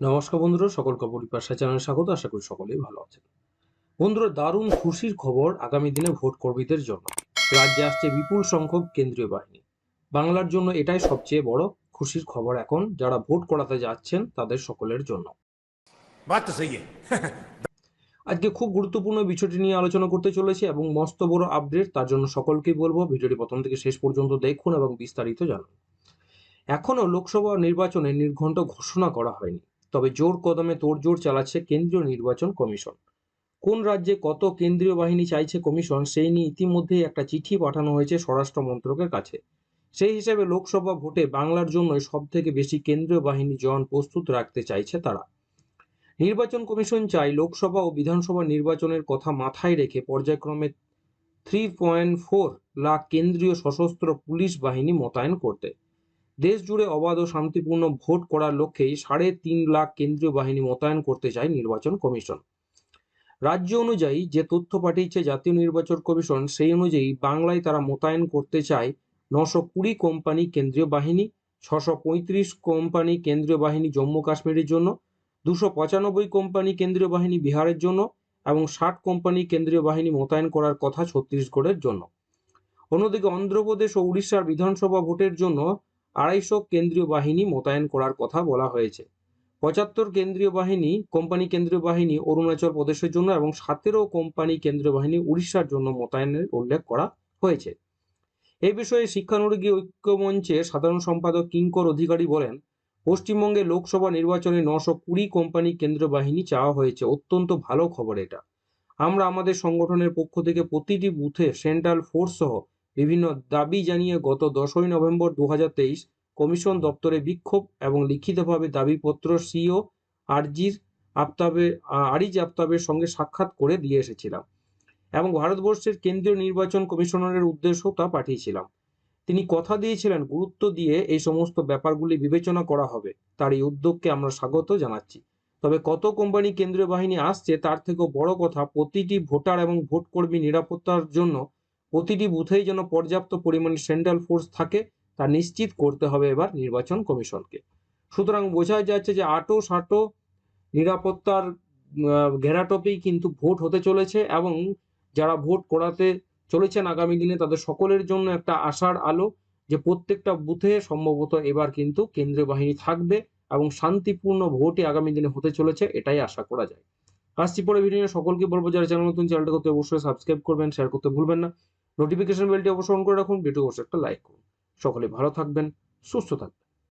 নমস্কার বন্ধুরা সকলকে পরিপাশা চ্যানেলে স্বাগত আশা করি সকলেই ভালো আছেন। বন্ধুরা দারুণ খুশির খবর আগামী দিনে ভোট কর্মীদের জন্য। রাজ্যে আসছে বিপুল সংখ্যক কেন্দ্রীয় বাহিনী। বাংলার জন্য এটাই সবচেয়ে বড় খুশির খবর এখন যারা ভোট করাতে যাচ্ছেন তাদের সকলের জন্য। আজকে খুব গুরুত্বপূর্ণ বিষয়টি নিয়ে আলোচনা করতে চলেছে এবং মস্ত বড় আপডেট তার জন্য সকলকেই বলব ভিডিওটি প্রথম থেকে শেষ পর্যন্ত দেখুন এবং বিস্তারিত জানুন। এখনও লোকসভা নির্বাচনে নির্ঘণ্ট ঘোষণা করা হয়নি। তবে জোর কদমে তোড়জোড় চালাচ্ছে কেন্দ্রীয় নির্বাচন কমিশন। কোন রাজ্যে কত কেন্দ্রীয় বাহিনী চাইছে কমিশন, সেই নিয়ে ইতিমধ্যেই একটা চিঠি পাঠানো হয়েছে স্বরাষ্ট্র মন্ত্রকের কাছে। সেই হিসেবে লোকসভা ভোটে বাংলার জন্য সব থেকে বেশি কেন্দ্রীয় বাহিনী জওয়ান প্রস্তুত রাখতে চাইছে তারা। নির্বাচন কমিশন চাই লোকসভা ও বিধানসভা নির্বাচনের কথা মাথায় রেখে পর্যায়ক্রমে থ্রি পয়েন্ট ফোর লাখ কেন্দ্রীয় সশস্ত্র পুলিশ বাহিনী মোতায়েন করতে। দেশ জুড়ে অবাধ ও শান্তিপূর্ণ ভোট করার লক্ষ্যেই সাড়ে তিন লাখ কেন্দ্রীয় বাহিনী মোতায়েন করতে চায় নির্বাচন কমিশন। রাজ্য অনুযায়ী যে তথ্য পাঠিয়েছে জাতীয় নির্বাচন কমিশন, সেই অনুযায়ী বাংলায় তারা মোতায়েন করতে চায় নশো কুড়ি কোম্পানি কেন্দ্রীয় বাহিনী, ছশো পঁয়ত্রিশ কোম্পানি কেন্দ্রীয় বাহিনী জম্মু কাশ্মীরের জন্য, দুশো পঁচানব্বই কোম্পানি কেন্দ্রীয় বাহিনী বিহারের জন্য এবং ষাট কোম্পানি কেন্দ্রীয় বাহিনী মোতায়েন করার কথা ছত্তিশগড়ের জন্য। অন্যদিকে অন্ধ্রপ্রদেশ ও উড়িষ্যার বিধানসভা ভোটের জন্য আড়াইশো কেন্দ্রীয় বাহিনী মোতায়েন করার কথা বলা হয়েছে। পঁচাত্তর কেন্দ্রীয় বাহিনী, কোম্পানি কেন্দ্রীয় বাহিনী, অরুণাচল প্রদেশের জন্য এবং সতেরো কোম্পানি কেন্দ্রীয় বাহিনী উড়িষ্যার জন্য মোতায়েনের উল্লেখ করা হয়েছে। এই বিষয়ে শিক্ষানুরাগী ঐক্যমঞ্চের সাধারণ সম্পাদক কিঙ্কর অধিকারী বলেন, পশ্চিমবঙ্গে লোকসভা নির্বাচনে নশো কুড়ি কোম্পানি কেন্দ্রীয় বাহিনী চাওয়া হয়েছে। অত্যন্ত ভালো খবর এটা। আমরা আমাদের সংগঠনের পক্ষ থেকে প্রতিটি বুথে সেন্ট্রাল ফোর্স সহ বিভিন্ন দাবি জানিয়ে গত দশই নভেম্বর দু হাজার তেইশ কমিশন দপ্তরে বিক্ষোভ এবং লিখিতভাবে দাবিপত্র সিও আরজির আফতাবে, আরিজ আফতাবের সঙ্গে সাক্ষাৎ করে দিয়ে এসেছিলাম এবং ভারতবর্ষের কেন্দ্রীয় নির্বাচন কমিশনারের উদ্দেশ্যও তা পাঠিয়েছিলাম। তিনি কথা দিয়েছিলেন, গুরুত্ব দিয়ে এই সমস্ত ব্যাপারগুলি বিবেচনা করা হবে। তার এই উদ্যোগকে আমরা স্বাগত জানাচ্ছি। তবে কত কোম্পানি কেন্দ্রীয় বাহিনী আসছে তার থেকেও বড় কথা, প্রতিটি ভোটার এবং ভোটকর্মী নিরাপত্তার জন্য প্রতিটি বুথেই যেন পর্যাপ্ত পরিমাণে সেন্ট্রাল ফোর্স থাকে, তা নিশ্চিত করতে হবে এবার নির্বাচন কমিশনকে। সুতরাং বোঝা যাচ্ছে যে আটো সাটো নিরাপত্তার ঘেরাটোপেই কিন্তু ভোট হতে চলেছে এবং যারা ভোট করাতে চলেছেন আগামী দিনে তাদের সকলের জন্য একটা আশার আলো যে প্রত্যেকটা বুথে সম্ভবত এবার কিন্তু কেন্দ্রীয় বাহিনী থাকবে এবং শান্তিপূর্ণ ভোটই আগামী দিনে হতে চলেছে, এটাই আশা করা যায়। আসছি পরে ভিডিও সকলকে বলব, যারা চ্যানেল নতুন চ্যানেলটা করতে অবশ্যই সাবস্ক্রাইব করবেন শেয়ার করতে ভুলবেন না। নোটিফিকেশন বেলটি অবশ্যই অন করে রাখুন ভিডিও অবশ্যই একটা লাইক করুন। সকলে ভালো থাকবেন, সুস্থ থাকবেন।